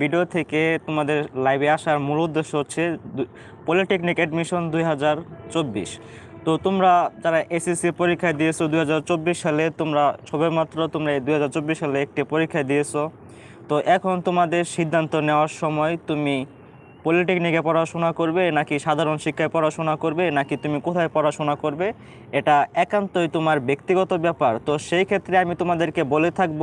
Video থেকে তোমাদের লাইভে আসার মূল উদ্দেশ্য হচ্ছে পলিটেকনিক অ্যাডমিশন দুই হাজার চব্বিশ। তো তোমরা যারা এসএসসি পরীক্ষা দিয়েছ দুই হাজার চব্বিশ সালে, তোমরা সবেমাত্র তোমরা এই দুই হাজার চব্বিশ সালে একটি পরীক্ষা দিয়েছ। তো এখন তোমাদের সিদ্ধান্ত নেওয়ার সময় তুমি পলিটেকনিকে পড়াশোনা করবে নাকি সাধারণ শিক্ষায় পড়াশোনা করবে নাকি তুমি কোথায় পড়াশোনা করবে? এটা একান্তই তোমার ব্যক্তিগত ব্যাপার। তো সেই ক্ষেত্রে আমি তোমাদেরকে বলে থাকব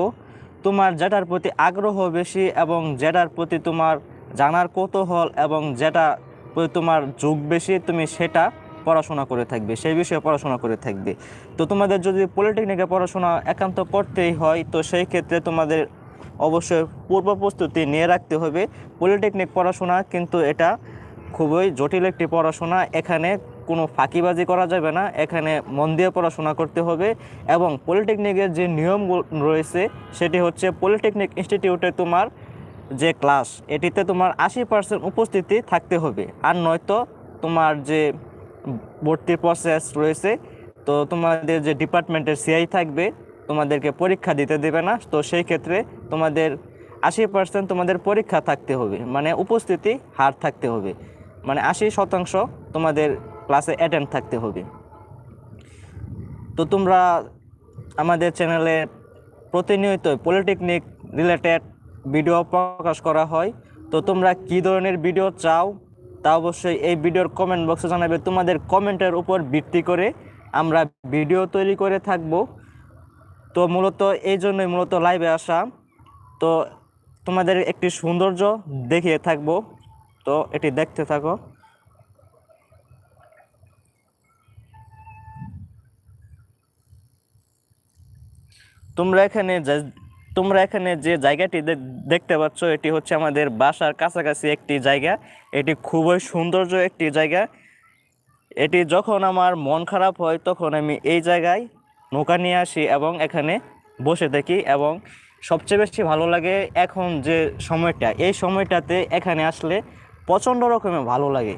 তোমার যেটার প্রতি আগ্রহ বেশি এবং যেটার প্রতি তোমার জানার কৌতূহল এবং যেটা প্রতি তোমার যোগ বেশি, তুমি সেটা পড়াশোনা করে থাকবে, সেই বিষয়ে পড়াশোনা করে থাকবে। তো তোমাদের যদি পলিটেকনিকে পড়াশোনা একান্ত করতেই হয়, তো সেই ক্ষেত্রে তোমাদের অবশ্যই পূর্ব প্রস্তুতি নিয়ে রাখতে হবে। পলিটেকনিক পড়াশোনা কিন্তু এটা খুবই জটিল একটি পড়াশোনা। এখানে কোনো ফাঁকিবাজি করা যাবে না। এখানে মন দিয়ে পড়াশোনা করতে হবে এবং পলিটেকনিকের যে নিয়ম রয়েছে, সেটি হচ্ছে পলিটেকনিক ইনস্টিটিউটে তোমার যে ক্লাস, এটিতে তোমার আশি পার্সেন্ট উপস্থিতি থাকতে হবে। আর নয়তো তোমার যে ভর্তির প্রসেস রয়েছে, তো তোমাদের যে ডিপার্টমেন্টের সিআই থাকবে, তোমাদেরকে পরীক্ষা দিতে দেবে না। তো সেই ক্ষেত্রে তোমাদের আশি পার্সেন্ট তোমাদের পরীক্ষা থাকতে হবে মানে উপস্থিতি হার থাকতে হবে। মানে আশি শতাংশ তোমাদের ক্লাসে অ্যাটেন্ড থাকতে হবে। তো তোমরা আমাদের চ্যানেলে প্রতিনিয়ত পলিটেকনিক রিলেটেড ভিডিও প্রকাশ করা হয়। তো তোমরা কী ধরনের ভিডিও চাও, তা অবশ্যই এই ভিডিওর কমেন্ট বক্সে জানাবে। তোমাদের কমেন্টের উপর ভিত্তি করে আমরা ভিডিও তৈরি করে থাকব। তো মূলত এই জন্যই মূলত লাইভে আসা। তো তোমাদের একটি সৌন্দর্য দেখিয়ে থাকব। তো এটি দেখতে থাকো। তোমরা এখানে তোমরা এখানে যে জায়গাটি দেখতে পাচ্ছ, এটি হচ্ছে আমাদের বাসার কাছাকাছি একটি জায়গা। এটি খুবই সৌন্দর্য একটি জায়গা। এটি যখন আমার মন খারাপ হয়, তখন আমি এই জায়গায় নৌকা নিয়ে আসি এবং এখানে বসে থাকি এবং সবচেয়ে বেশি ভালো লাগে এখন যে সময়টা, এই সময়টাতে এখানে আসলে প্রচণ্ড রকমের ভালো লাগে।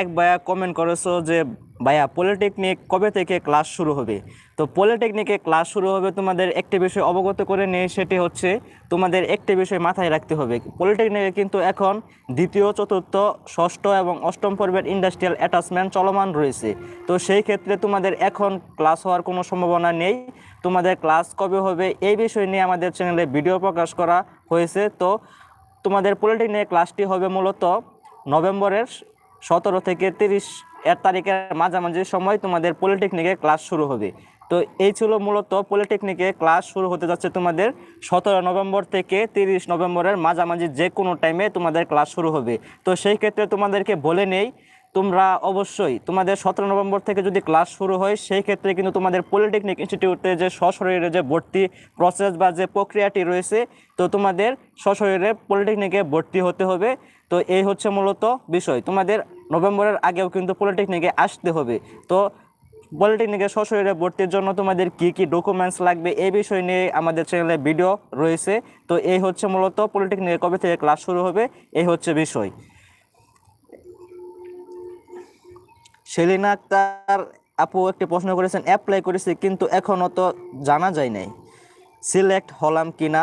এক ভাইয়া কমেন্ট করেছ যে, ভাইয়া পলিটেকনিক কবে থেকে ক্লাস শুরু হবে? তো পলিটেকনিকে ক্লাস শুরু হবে তোমাদের একটি বিষয় অবগত করে নিয়ে, সেটি হচ্ছে তোমাদের একটি বিষয় মাথায় রাখতে হবে। পলিটেকনিকে কিন্তু এখন দ্বিতীয়, চতুর্থ, ষষ্ঠ এবং অষ্টম পর্বের ইন্ডাস্ট্রিয়াল অ্যাটাচমেন্ট চলমান রয়েছে। তো সেই ক্ষেত্রে তোমাদের এখন ক্লাস হওয়ার কোনো সম্ভাবনা নেই। তোমাদের ক্লাস কবে হবে এই বিষয় নিয়ে আমাদের চ্যানেলে ভিডিও প্রকাশ করা হয়েছে। তো তোমাদের পলিটেকনিক ক্লাসটি হবে মূলত নভেম্বরের সতেরো থেকে তিরিশ এর তারিখের মাঝামাঝি সময় তোমাদের পলিটেকনিকে ক্লাস শুরু হবে। তো এই ছিল মূলত পলিটেকনিকে ক্লাস শুরু হতে যাচ্ছে তোমাদের সতেরো নভেম্বর থেকে তিরিশ নভেম্বরের মাঝামাঝি যে কোনো টাইমে তোমাদের ক্লাস শুরু হবে। তো সেই ক্ষেত্রে তোমাদেরকে বলে নেই, তোমরা অবশ্যই তোমাদের সতেরো নভেম্বর থেকে যদি ক্লাস শুরু হয়, সেই ক্ষেত্রে কিন্তু তোমাদের পলিটেকনিক ইনস্টিটিউটে যে সশরীরে যে ভর্তি প্রসেস বা যে প্রক্রিয়াটি রয়েছে, তো তোমাদের সশরীরে পলিটেকনিকে ভর্তি হতে হবে। তো এই হচ্ছে মূলত বিষয়। তোমাদের নভেম্বরের আগেও কিন্তু পলিটেকনিকে আসতে হবে। তো পলিটেকনিকে সশরীরে ভর্তির জন্য তোমাদের কি কি ডকুমেন্টস লাগবে এই বিষয় নিয়ে আমাদের চ্যানেলে ভিডিও রয়েছে। তো এই হচ্ছে মূলত পলিটেকনিকে কবে থেকে ক্লাস শুরু হবে, এই হচ্ছে বিষয়। সেলিনা আক্তার আপু একটি প্রশ্ন করেছেন অ্যাপ্লাই করেছি কিন্তু এখনও তো জানা যায় নাই। সিলেক্ট হলাম কি না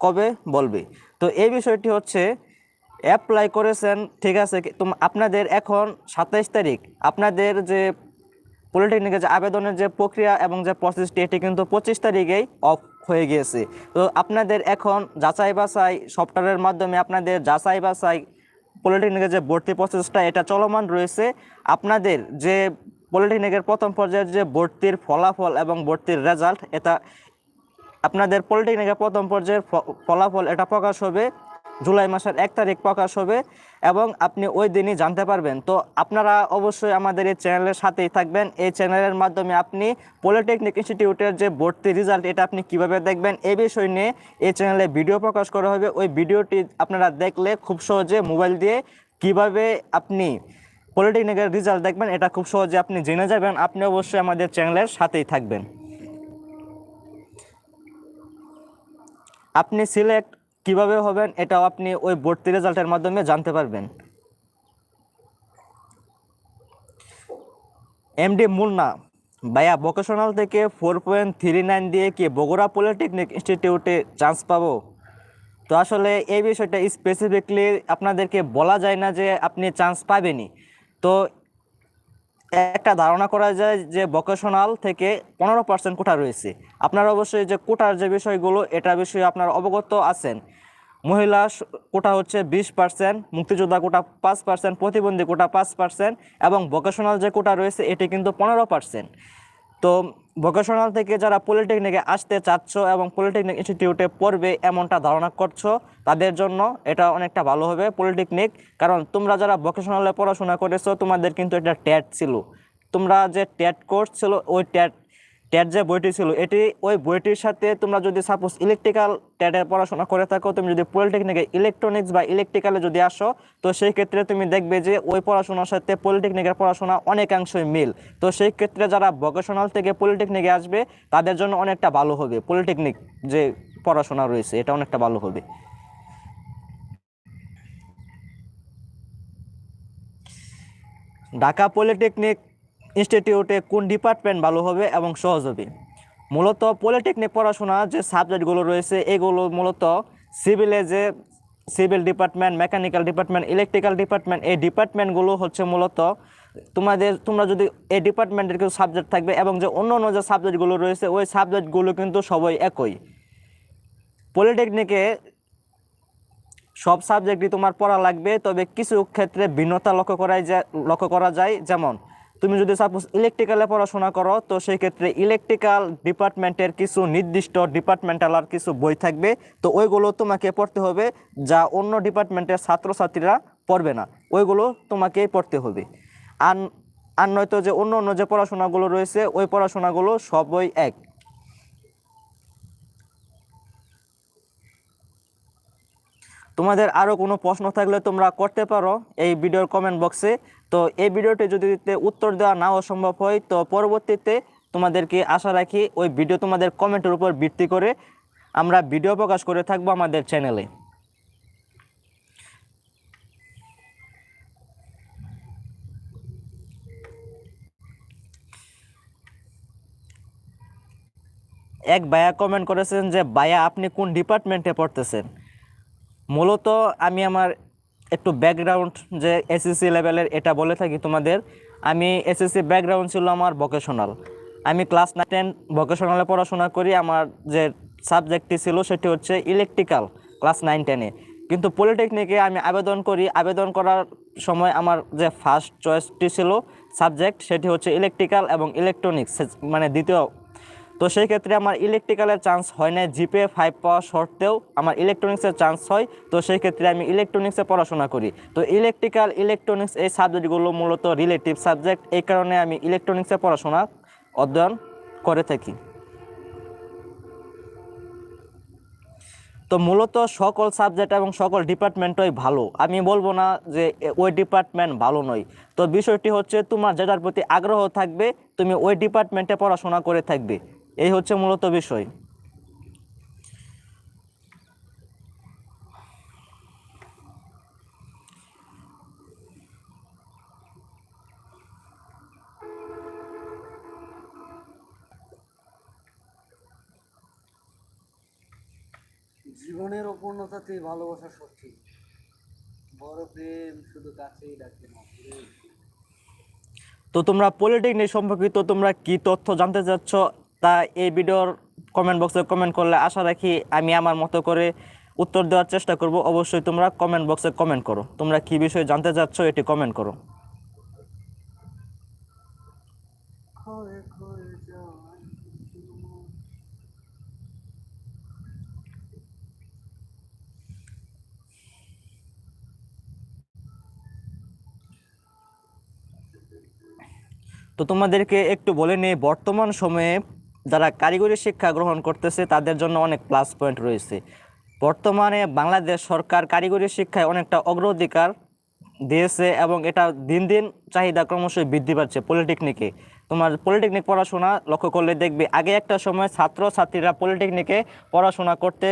কবে বলবে? তো এই বিষয়টি হচ্ছে অ্যাপ্লাই করেছেন, ঠিক আছে আপনাদের এখন সাতাইশ তারিখ। আপনাদের যে পলিটেকনিকের যে আবেদনের যে প্রক্রিয়া এবং যে প্রসেসটি এটি কিন্তু পঁচিশ তারিখেই অফ হয়ে গিয়েছে। তো আপনাদের এখন যাচাই বাছাই, সফটওয়্যারের মাধ্যমে আপনাদের যাচাই বাছাই, পলিটেকনিকের যে ভর্তি প্রসেসটা এটা চলমান রয়েছে। আপনাদের যে পলিটেকনিকের প্রথম পর্যায়ের যে ভর্তির ফলাফল এবং ভর্তির রেজাল্ট এটা আপনাদের পলিটেকনিকের প্রথম পর্যায়ের ফলাফল এটা প্রকাশ হবে জুলাই মাসের এক তারিখ প্রকাশ হবে এবং আপনি ওই দিনই জানতে পারবেন। তো আপনারা অবশ্যই আমাদের এই চ্যানেলের সাথেই থাকবেন। এই চ্যানেলের মাধ্যমে আপনি পলিটেকনিক ইনস্টিটিউটের যে ভর্তি রেজাল্ট, এটা আপনি কীভাবে দেখবেন, এ বিষয় নিয়ে এই চ্যানেলে ভিডিও প্রকাশ করা হবে। ওই ভিডিওটি আপনারা দেখলে খুব সহজে মোবাইল দিয়ে কীভাবে আপনি পলিটেকনিকের রেজাল্ট দেখবেন, এটা খুব সহজে আপনি জেনে যাবেন। আপনি অবশ্যই আমাদের চ্যানেলের সাথেই থাকবেন। আপনি সিলেক্ট কীভাবে হবেন এটাও আপনি ওই ভর্তি রেজাল্টের মাধ্যমে জানতে পারবেন। এমডি মুন্না ভাইয়া ভোকেশনাল থেকে ফোর পয়েন্ট থ্রি নাইন দিয়ে কি বগুড়া পলিটেকনিক ইনস্টিটিউটে চান্স পাবো? তো আসলে এই বিষয়টা স্পেসিফিকলি আপনাদেরকে বলা যায় না যে আপনি চান্স পাবেনই। তো একটা ধারণা করা যায় যে ভোকেশনাল থেকে পনেরো পার্সেন্ট কোটা রয়েছে। আপনার অবশ্যই যে কোটার যে বিষয়গুলো, এটা বিষয়ে আপনার অবগত আছেন। মহিলা কোটা হচ্ছে বিশ পার্সেন্ট, মুক্তিযোদ্ধা কোটা পাঁচ পার্সেন্ট, প্রতিবন্ধী কোটা পাঁচ পার্সেন্ট এবং ভোকেশনাল যে কোটা রয়েছে এটি কিন্তু পনেরো পার্সেন্ট। তো ভোকেশনাল থেকে যারা পলিটেকনিকে আসতে চাচ্ছ এবং পলিটেকনিক ইনস্টিটিউটে পড়বে এমনটা ধারণা করছ, তাদের জন্য এটা অনেকটা ভালো হবে পলিটেকনিক কারণ তোমরা যারা ভোকেশনালে পড়াশোনা করেছ তোমাদের কিন্তু এটা ট্যাট ছিল। তোমরা যে ট্যাট কোর্স ছিল, ওই ট্যাট ট্যাট যে বইটি ছিল, এটি ওই বইটির সাথে তোমরা যদি সাপোজ ইলেকট্রিক্যাল ট্যাটের পড়াশোনা করে থাকো, তুমি যদি পলিটেকনিকে ইলেকট্রনিক্স বা ইলেকট্রিক্যালে যদি আসো, তো সেই ক্ষেত্রে তুমি দেখবে যে ওই পড়াশোনার সাথে পলিটেকনিকের পড়াশোনা অনেকাংশই মিল। তো সেই ক্ষেত্রে যারা ভোকেশনাল থেকে পলিটেকনিকে আসবে, তাদের জন্য অনেকটা ভালো হবে। পলিটেকনিক যে পড়াশোনা রয়েছে, এটা অনেকটা ভালো হবে। ঢাকা পলিটেকনিক ইনস্টিটিউটে কোন ডিপার্টমেন্ট ভালো হবে এবং সহজ হবে? মূলত পলিটেকনিক পড়াশোনা যে সাবজেক্টগুলো রয়েছে, এগুলো মূলত সিভিলে যে civil department, mechanical department, electrical department, এই ডিপার্টমেন্টগুলো হচ্ছে মূলত তোমাদের, তোমরা যদি এই ডিপার্টমেন্টের কিছু সাবজেক্ট থাকবে এবং যে অন্য অন্য যে সাবজেক্টগুলো রয়েছে, ওই সাবজেক্টগুলো কিন্তু সবাই একই। পলিটেকনিকে সব সাবজেক্টই তোমার পড়া লাগবে, তবে কিছু ক্ষেত্রে ভিন্নতা লক্ষ্য করাই যায়, লক্ষ্য করা যায়। যেমন তুমি যদি সাপোজ ইলেকট্রিক্যালে পড়াশোনা করো, তো সেই ক্ষেত্রে ইলেকট্রিক্যাল ডিপার্টমেন্টের কিছু নির্দিষ্ট ডিপার্টমেন্টাল আর কিছু বই থাকবে। তো ওইগুলো তোমাকে পড়তে হবে, যা অন্য ডিপার্টমেন্টের ছাত্রছাত্রীরা পড়বে না। ওইগুলো তোমাকেই পড়তে হবে। আর আর নয়তো যে অন্য অন্য যে পড়াশোনাগুলো রয়েছে, ওই পড়াশোনাগুলো সবই এক। তোমাদের আরও কোনো প্রশ্ন থাকলে তোমরা করতে পারো এই ভিডিওর কমেন্ট বক্সে তো এই ভিডিওটি যদি উত্তর দেওয়া নাও সম্ভব হয়, তো পরবর্তীতে তোমাদেরকে আশা রাখি ওই ভিডিও তোমাদের কমেন্টের উপর ভিত্তি করে আমরা ভিডিও প্রকাশ করে থাকব আমাদের চ্যানেলে এক ভাইয়া কমেন্ট করেছেন যে, ভাইয়া, আপনি কোন ডিপার্টমেন্টে পড়তেছেন? মূলত আমি আমার একটু ব্যাকগ্রাউন্ড যে এসএসসি লেভেলের এটা বলে থাকি তোমাদের। আমি এসএসসি ব্যাকগ্রাউন্ড ছিল আমার ভোকেশনাল আমি ক্লাস নাইন টেন ভোকেশনালে পড়াশোনা করি। আমার যে সাবজেক্টটি ছিল সেটি হচ্ছে ইলেকট্রিক্যাল ক্লাস নাইন টেনে কিন্তু পলিটেকনিকে আমি আবেদন করি। আবেদন করার সময় আমার যে ফার্স্ট চয়েসটি ছিল সাবজেক্ট সেটি হচ্ছে ইলেকট্রিক্যাল এবং ইলেকট্রনিক্স মানে দ্বিতীয় তো সেই ক্ষেত্রে আমার ইলেকট্রিক্যালের চান্স হয় না জিপে ফাইভ পাওয়া সত্ত্বেও আমার ইলেকট্রনিক্সের চান্স হয়, তো সেই ক্ষেত্রে আমি ইলেকট্রনিক্সে পড়াশোনা করি। তো ইলেকট্রিক্যাল ইলেকট্রনিক্স এই সাবজেক্টগুলো মূলত রিলেটিভ সাবজেক্ট এই কারণে আমি ইলেকট্রনিক্সে পড়াশোনা অধ্যয়ন করে থাকি। তো মূলত সকল সাবজেক্ট এবং সকল ডিপার্টমেন্টই ভালো। আমি বলব না যে ওই ডিপার্টমেন্ট ভালো নয়। তো বিষয়টি হচ্ছে, তোমার যেটার প্রতি আগ্রহ থাকবে, তুমি ওই ডিপার্টমেন্টে পড়াশোনা করে থাকবে। এই হচ্ছে মূলত বিষয়। জীবনের অপূর্ণতাতেই ভালোবাসা সত্যি। বড় প্রেম শুধু কাছেই ডাকে না তো তোমরা পলিটেকনিক সম্পর্কিত তোমরা কি তথ্য জানতে চাচ্ছ তা এই ভিডিওর কমেন্ট বক্সে কমেন্ট করলে আশা রাখি আমি আমার মতো করে উত্তর দেওয়ার চেষ্টা করব। অবশ্যই তোমরা কমেন্ট বক্সে কমেন্ট করো। তোমরা কি বিষয়ে জানতে চাচ্ছ এটি কমেন্ট করো। তো তোমাদেরকে একটু বলে নিই, বর্তমান সময়ে যারা কারিগরি শিক্ষা গ্রহণ করতেছে, তাদের জন্য অনেক প্লাস পয়েন্ট রয়েছে। বর্তমানে বাংলাদেশ সরকার কারিগরি শিক্ষায় অনেকটা অগ্রাধিকার দিয়েছে এবং এটা দিন দিন চাহিদা ক্রমশই বৃদ্ধি পাচ্ছে পলিটেকনিকে তোমার পলিটেকনিক পড়াশোনা লক্ষ্য করলে দেখবে, আগে একটা সময় ছাত্র ছাত্রীরা পলিটেকনিকে পড়াশোনা করতে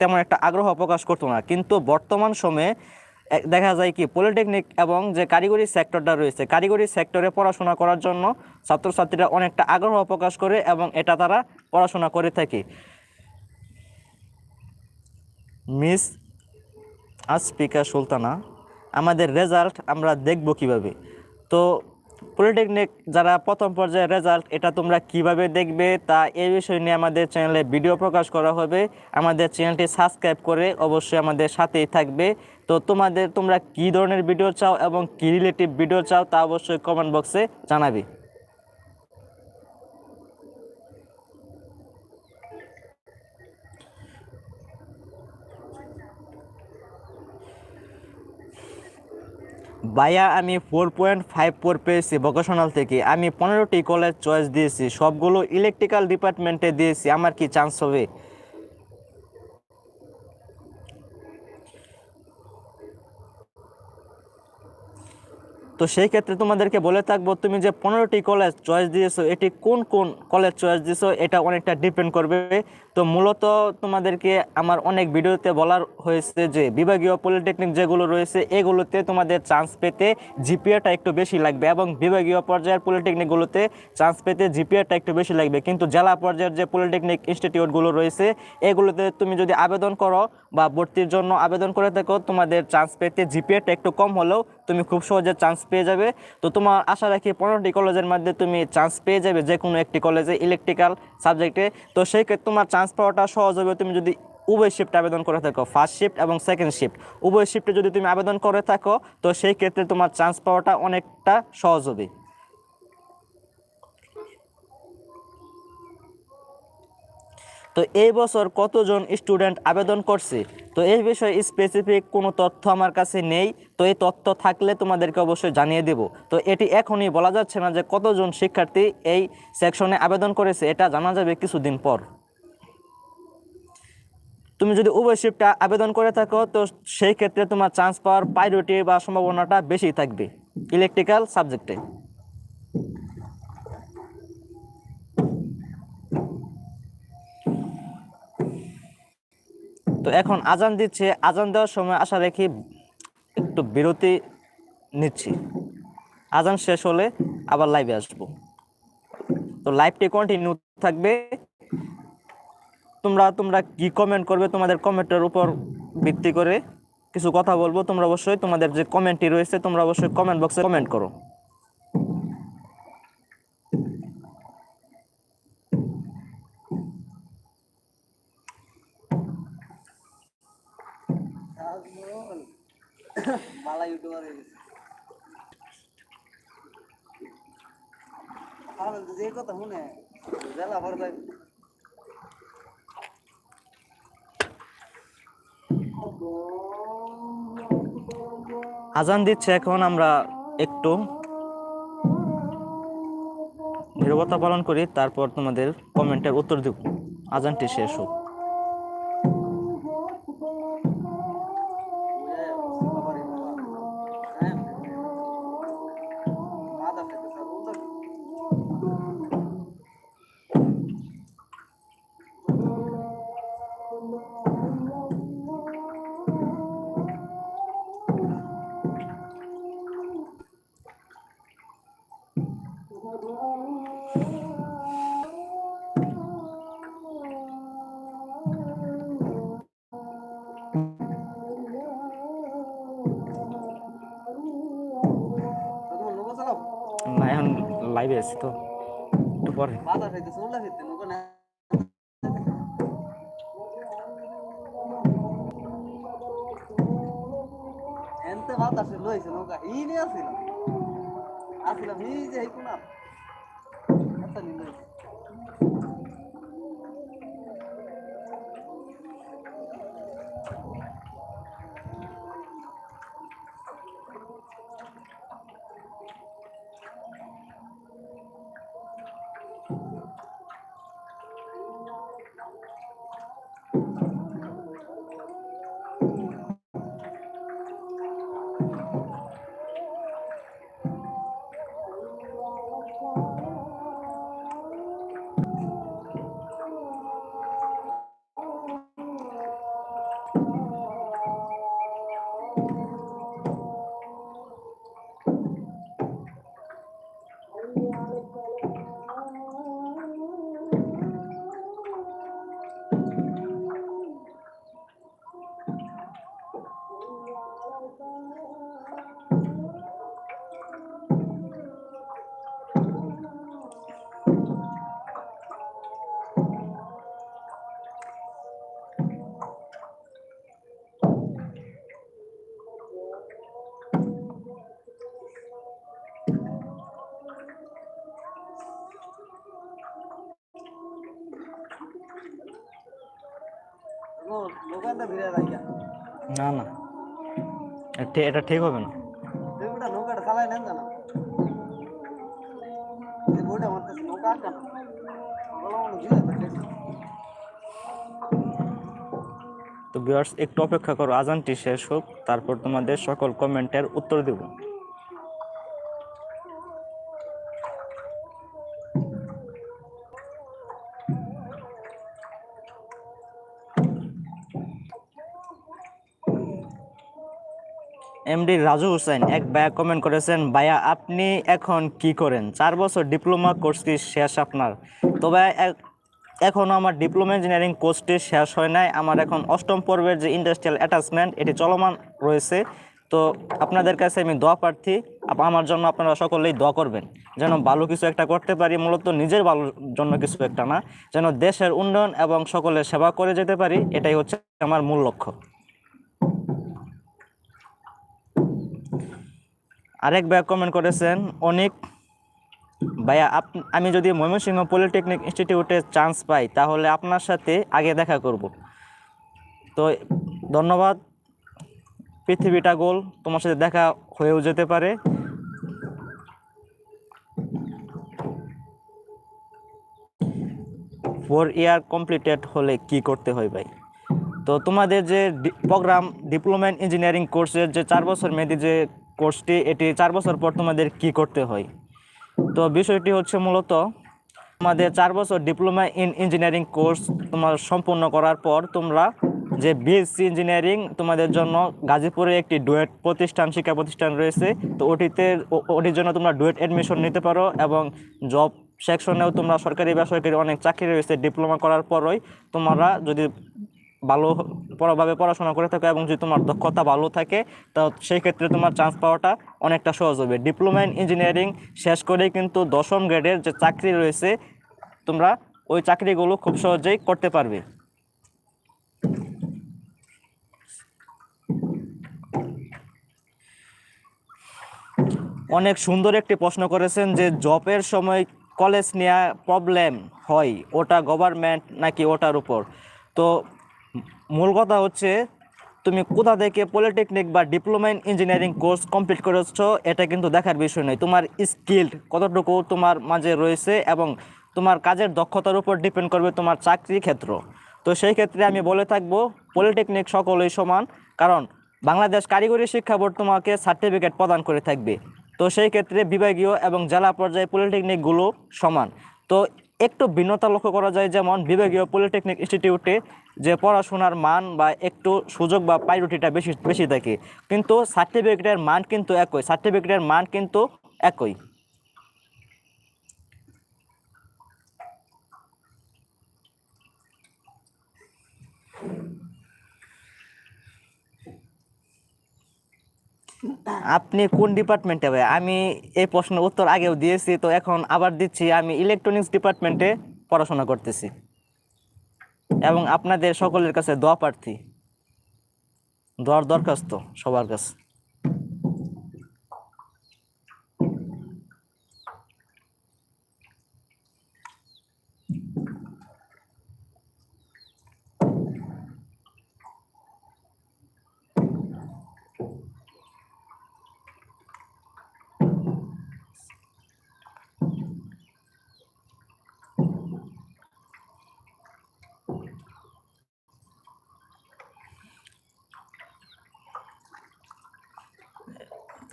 তেমন একটা আগ্রহ প্রকাশ করতো না। কিন্তু বর্তমান সময়ে দেখা যায় কি পলিটেকনিক এবং যে কারিগরি সেক্টরটা রয়েছে, কারিগরি সেক্টরে পড়াশোনা করার জন্য ছাত্রছাত্রীরা অনেকটা আগ্রহ প্রকাশ করে এবং এটা তারা পড়াশোনা করে থাকে। মিস আসপিকা সুলতানা, আমাদের রেজাল্ট আমরা দেখব কীভাবে। তো পলিটেকনিক যারা প্রথম পর্যায়ের রেজাল্ট এটা তোমরা কীভাবে দেখবে তা এই বিষয় নিয়ে আমাদের চ্যানেলে ভিডিও প্রকাশ করা হবে। আমাদের চ্যানেলটি সাবস্ক্রাইব করে অবশ্যই আমাদের সাথেই থাকবে। তো তোমাদের, তোমরা কি ধরনের ভিডিও চাও এবং কী রিলেটিভ ভিডিও চাও তা অবশ্যই কমেন্ট বক্সে জানাবে। ভাইয়া, আমি ফোর পয়েন্ট ফাইভ ফোর পেয়েছি। ভোকেশনাল থেকে আমি পনেরোটি কলেজ চয়েস দিয়েছি। সবগুলো ইলেকট্রিক্যাল ডিপার্টমেন্টে দিয়েছি। আমার কি চান্স হবে? তো সেই ক্ষেত্রে তোমাদেরকে বলে থাকব, তুমি যে পনেরোটি কলেজ চয়েস দিয়েছ, এটি কোন কোন কলেজ চয়েস দিয়েছ, এটা অনেকটা ডিপেন্ড করবে। তো মূলত তোমাদেরকে আমার অনেক ভিডিওতে বলার হয়েছে যে, বিভাগীয় পলিটেকনিক যেগুলো রয়েছে, এগুলোতে তোমাদের চান্স পেতে জিপিএটা একটু বেশি লাগবে এবং বিভাগীয় পর্যায়ের পলিটেকনিকগুলোতে চান্স পেতে জিপিএটা একটু বেশি লাগবে। কিন্তু জেলা পর্যায়ের যে পলিটেকনিক ইনস্টিটিউটগুলো রয়েছে, এগুলোতে তুমি যদি আবেদন করো বা ভর্তির জন্য আবেদন করে থাকো, তোমাদের চান্স পেতে জিপিএটা একটু কম হলেও তুমি খুব সহজে চান্স পেয়ে যাবে। তো তোমার আশা রাখি পনেরোটি কলেজের মধ্যে তুমি চান্স পেয়ে যাবে যে কোনো একটি কলেজে ইলেকট্রিক্যাল সাবজেক্টে তো সেই ক্ষেত্রে তোমার চান্স পাওয়াটা সহজ হবে তুমি যদি উভয় শিফট আবেদন করে থাকো ফার্স্ট শিফট এবং সেকেন্ড শিফট উভয় শিফটে যদি তুমি আবেদন করে থাকো, তো সেই ক্ষেত্রে তোমার চান্স পাওয়াটা অনেকটা সহজ হবে। তো এই বছর কতজন স্টুডেন্ট আবেদন করছে? তো এই বিষয়ে স্পেসিফিক কোনো তথ্য আমার কাছে নেই। তো এই তথ্য থাকলে তোমাদেরকে অবশ্যই জানিয়ে দেব। তো এটি এখনই বলা যাচ্ছে না যে কতজন শিক্ষার্থী এই সেকশনে আবেদন করেছে, এটা জানা যাবে কিছুদিন পর। তুমি যদি উভয় শিফটে আবেদন করে থাকো, তো সেই ক্ষেত্রে তোমার চান্স পাওয়ার প্রায়োরিটি বা সম্ভাবনাটা বেশি থাকবে। ইলেকট্রিক্যাল সাবজেক্টে তো এখন আজান দিচ্ছে। আজান দেওয়ার সময় আশা রেখে একটু বিরতি নিচ্ছি। আজান শেষ হলে আবার লাইভে আসব। তো লাইভটি কন্টিনিউ থাকবে। তোমরা তোমরা কি কমেন্ট করবে তোমাদের কমেন্টের উপর ভিত্তি করে কিছু কথা বলব। তোমরা অবশ্যই তোমাদের যে কমেন্টটি রয়েছে, তোমরা অবশ্যই কমেন্ট বক্সে কমেন্ট করো। মালা ইউটিউবার হয়ে গেছে। যে কথা শুনে জেলা ভর যাই আজান দিচ্ছে এখন আমরা একটু। নিরবতা পালন করি, তারপর তোমাদের কমেন্টের উত্তর দেব। আজানটি শেষ হোক। লাইভে আছি তো। একটু পরে। বাতাসে লইছে, নৌকা। ই নিয়ে আসিলাম আসিলাম ই যে কোনা এত নিয়ে না না। এটা ঠিক হবে না। নৌকাটা চালাই নেন জানো। এই আমার কাছে নৌকা আটকা না বলো দিয়ে ফেলে তো ভিউয়ার্স একটু অপেক্ষা করো। আজানটি শেষ হোক তারপর তোমাদের সকল কমেন্টের উত্তর দেব। এমডি রাজু হোসেন এক ভাইয়া কমেন্ট করেছেন, ভাইয়া, আপনি এখন কি করেন? চার বছর ডিপ্লোমা কোর্স কি শেষ আপনার? তো ভাইয়া এখনও আমার ডিপ্লোমা ইঞ্জিনিয়ারিং কোর্সটি শেষ হয় নাই। আমার এখন অষ্টম পর্বের যে ইন্ডাস্ট্রিয়াল অ্যাটাচমেন্ট এটি চলমান রয়েছে। তো আপনাদের কাছে আমি দোয়া প্রার্থী। আমার জন্য আপনারা সকলেই দোয়া করবেন। যেন ভালো কিছু একটা করতে পারি, মূলত নিজের ভালোর জন্য কিছু একটা না। যেন দেশের উন্নয়ন এবং সকলের সেবা করে যেতে পারি, এটাই হচ্ছে আমার মূল লক্ষ্য। আরেক ভাই কমেন্ট করেছেন, অনেক, ভাইয়া, আপ- আমি যদি ময়মনসিংহ পলিটেকনিক ইনস্টিটিউটে চান্স পাই, তাহলে আপনার সাথে আগে দেখা করব। তো ধন্যবাদ। পৃথিবীটা গোল, তোমার সাথে দেখা হয়েও যেতে পারে। ফোর ইয়ার কমপ্লিটেড হলে কি করতে হয় ভাই? তো তোমাদের যে প্রোগ্রাম ডিপ্লোমা ইঞ্জিনিয়ারিং কোর্সের যে চার বছর মেয়াদি যে কোর্সটি, এটি চার বছর পর তোমাদের কি করতে হয়? তো বিষয়টি হচ্ছে মূলত তোমাদের চার বছর ডিপ্লোমা ইন ইঞ্জিনিয়ারিং কোর্স তোমার সম্পূর্ণ করার পর তোমরা যে বিএসসি ইঞ্জিনিয়ারিং তোমাদের জন্য গাজীপুরে একটি ডুয়েট প্রতিষ্ঠান, শিক্ষা প্রতিষ্ঠান রয়েছে। তো ওটিতে ওটির জন্য তোমরা ডুয়েট অ্যাডমিশন নিতে পারো এবং জব সেকশনেও তোমরা সরকারি বেসরকারি অনেক চাকরি রয়েছে ডিপ্লোমা করার পরই তোমরা যদি ভালো পড়াভাবে পড়াশোনা করে থাকো এবং যদি তোমার দক্ষতা ভালো থাকে, তো সেই ক্ষেত্রে তোমার চান্স পাওয়াটা অনেকটা সহজ হবে। ডিপ্লোমা ইন ইঞ্জিনিয়ারিং শেষ করেই কিন্তু দশম গ্রেডের যে চাকরি রয়েছে, তোমরা ওই চাকরিগুলো খুব সহজেই করতে পারবে। অনেক সুন্দর একটি প্রশ্ন করেছেন যে, জবের সময় কলেজ নেওয়া প্রবলেম হয়, ওটা গভর্নমেন্ট নাকি ওটার উপর? তো মূল কথা হচ্ছে, তুমি কোথা থেকে পলিটেকনিক বা diploma in engineering course complete করেছ, এটা কিন্তু দেখার বিষয় নয়। তোমার স্কিল কতটুকু তোমার মাঝে রয়েছে এবং তোমার কাজের দক্ষতার উপর ডিপেন্ড করবে তোমার চাকরি ক্ষেত্র। তো সেই ক্ষেত্রে আমি বলে থাকব পলিটেকনিক সকলেই সমান, কারণ বাংলাদেশ কারিগরি শিক্ষা বোর্ড তোমাকে সার্টিফিকেট প্রদান করে থাকবে। তো সেই ক্ষেত্রে বিভাগীয় এবং জেলা পর্যায়ে পলিটেকনিকগুলো সমান। তো একটু ভিন্নতা লক্ষ্য করা যায়, যেমন বিভাগীয় পলিটেকনিক ইনস্টিটিউটে যে পড়াশোনার মান বা একটু সুযোগ বা প্রায়োরিটিটা বেশি বেশি থাকে। কিন্তু সার্টিফিকেটের মান কিন্তু একই সার্টিফিকেটের মান কিন্তু একই। আপনি কোন ডিপার্টমেন্টে ভাই? আমি এই প্রশ্নের উত্তর আগেও দিয়েছি, তো এখন আবার দিচ্ছি। আমি ইলেকট্রনিক্স ডিপার্টমেন্টে পড়াশোনা করতেছি। এবং আপনাদের সকলের কাছে দোয়া প্রার্থী। দোয়ার দরখাস্ত সবার কাছে।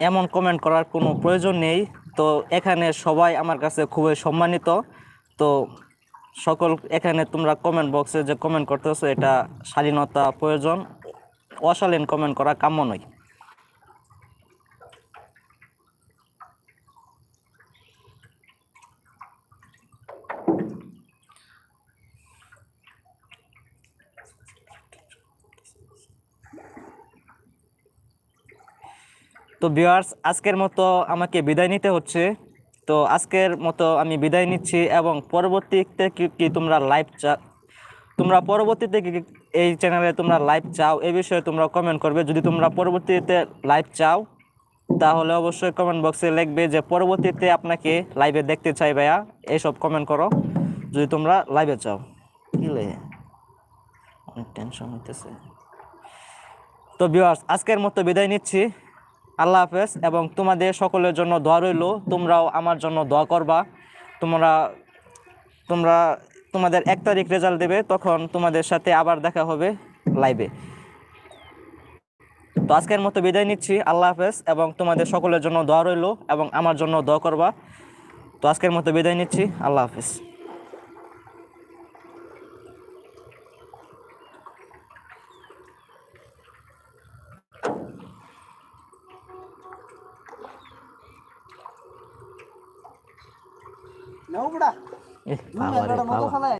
এমন কমেন্ট করার কোনো প্রয়োজন নেই। তো এখানে সবাই আমার কাছে খুবই সম্মানিত। তো সকল এখানে তোমরা কমেন্ট বক্সে যে কমেন্ট করতেছো, এটা শালীনতা প্রয়োজন। অশালীন কমেন্ট করা কাম্য নয়। তো ভিউয়ার্স আজকের মতো আমাকে বিদায় নিতে হচ্ছে। তো আজকের মতো আমি বিদায় নিচ্ছি এবং পরবর্তীতে কি কি তোমরা লাইভ চা, তোমরা পরবর্তীতে এই চ্যানেলে তোমরা লাইভ চাও, এ বিষয়ে তোমরা কমেন্ট করবে। যদি তোমরা পরবর্তীতে লাইভ চাও, তাহলে অবশ্যই কমেন্ট বক্সে লিখবে যে পরবর্তীতে আপনাকে লাইভে দেখতে চাই ভাইয়া। এইসব কমেন্ট করো। যদি তোমরা লাইভে চাও। কি অনেক টেনশন হইতেছে। তো ভিউয়ার্স আজকের মতো বিদায় নিচ্ছি। আল্লাহ হাফেজ, এবং তোমাদের সকলের জন্য দোয়া রইল। তোমরাও আমার জন্য দোয়া করবা। তোমরা তোমরা, তোমাদের এক তারিখ রেজাল্ট দেবে, তখন তোমাদের সাথে আবার দেখা হবে লাইভে তো আজকের মতো বিদায় নিচ্ছি। আল্লাহ হাফেজ, এবং তোমাদের সকলের জন্য দোয়া রইল, এবং আমার জন্য দোয়া করবা। তো আজকের মতো বিদায় নিচ্ছি। আল্লাহ হাফেজ। নাও বড়া